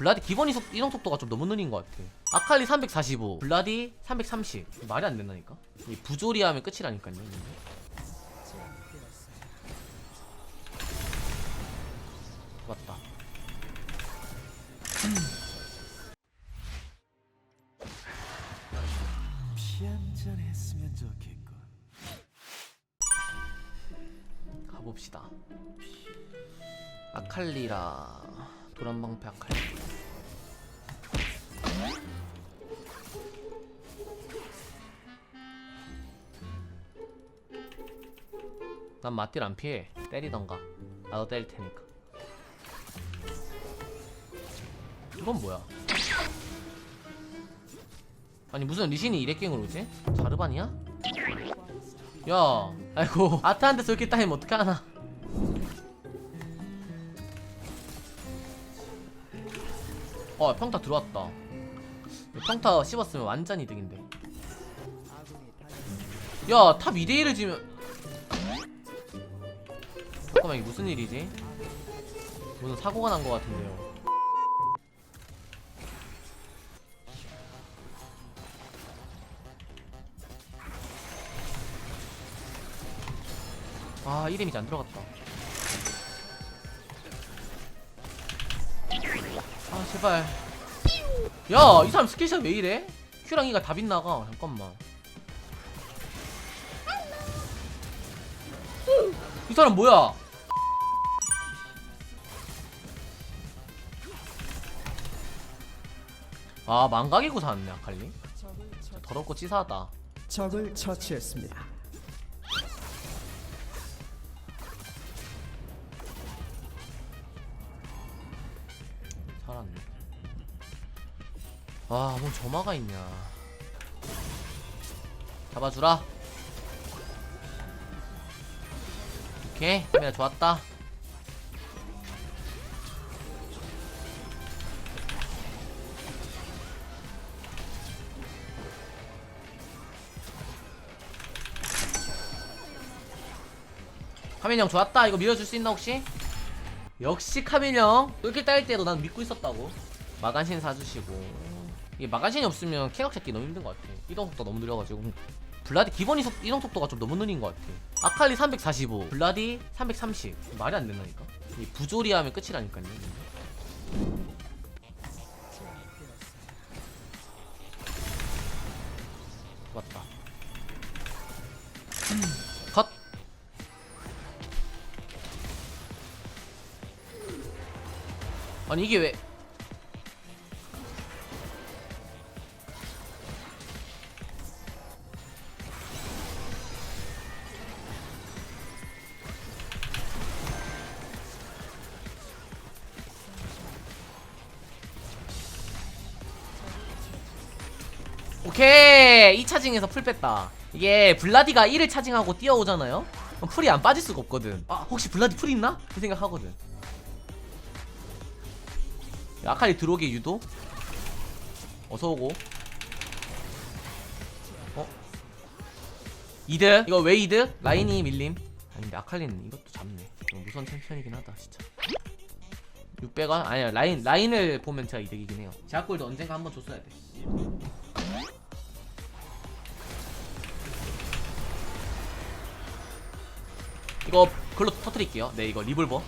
블라디 기본 이속, 이동 속도가 좀 너무 느린 것 같아. 아칼리 345, 블라디 330. 말이 안 된다니까? 이 부조리 하면 끝이라니까요. 이게. 맞다. 가봅시다. 아칼리라 도란방패 아칼리. 난 맞딜 안 피해. 때리던가. 나도 때릴 테니까. 이건 뭐야? 아니 무슨 리신이 이렉갱으로 오지? 자르반이야? 야, 아이고 아트한테서 이렇게 따이면 어떡하나? 어, 평타 들어왔다. 평타 씹었으면 완전 이득인데. 야, 탑 2대1을 지면 잠깐만 이게 무슨 일이지? 무슨 사고가 난 것 같은데요. 아, 이름이 안 들어갔다. 아, 제발. 야, 이 사람 스킬샷 왜 이래? 큐랑 이가 다 빗나가. 잠깐만. 이 사람 뭐야? 아, 망각이고 샀네, 아칼리. 더럽고 치사하다. 적을 처치했습니다. 살았네. 아, 뭔 점화가 있냐. 잡아주라. 오케이, 카메라 좋았다. 카민 형 좋았다. 이거 밀어줄 수 있나 혹시? 역시 카민 형. 이렇게 따일 때도 난 믿고 있었다고. 마간신 사주시고. 이게 마간신이 없으면 킹업 찾기 너무 힘든 것 같아. 이동 속도 너무 느려가지고. 블라디 기본 이 속, 이동 속도가 좀 너무 느린 것 같아. 아칼리 345, 블라디 330. 말이 안 된다니까? 이 부조리 하면 끝이라니까요. 맞다. 컷. 아니 이게 왜? 오케이. 2차징에서 풀 뺐다. 이게 블라디가 1을 차징하고 뛰어오잖아요? 그럼 풀이 안 빠질 수가 없거든. 아 혹시 블라디 풀 있나? 그 생각하거든. 야, 아칼리 들어오게 유도? 어서오고. 어? 이득 이거 왜 이득? 라인이 밀림. 아닌데 아칼리는 이것도 잡네. 무선 챔피언이긴 하다 진짜. 600원? 아니야 라인 라인을 보면 제가 이득이긴 해요. 제약골도 언젠가 한번 줬어야 돼. 이거 글로 터트릴게요. 네 이거 리볼버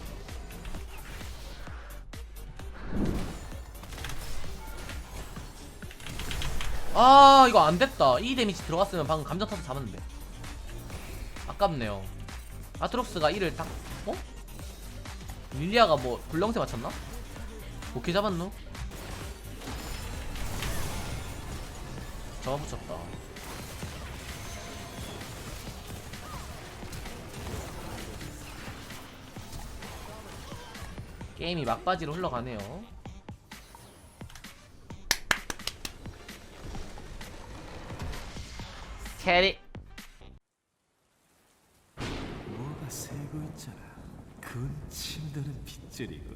아 이거 안됐다 이 데미지 들어갔으면 방금 감정 타서 잡았는데 아깝네요 아트록스가 1을 딱 어? 릴리아가 뭐 불렁쇠 맞췄나? 오케이 잡았노? 잡아붙였다 게임이 막바지로 흘러가네요 캐리 뭐가 새고 있잖아. 군 침도는 빗줄이고.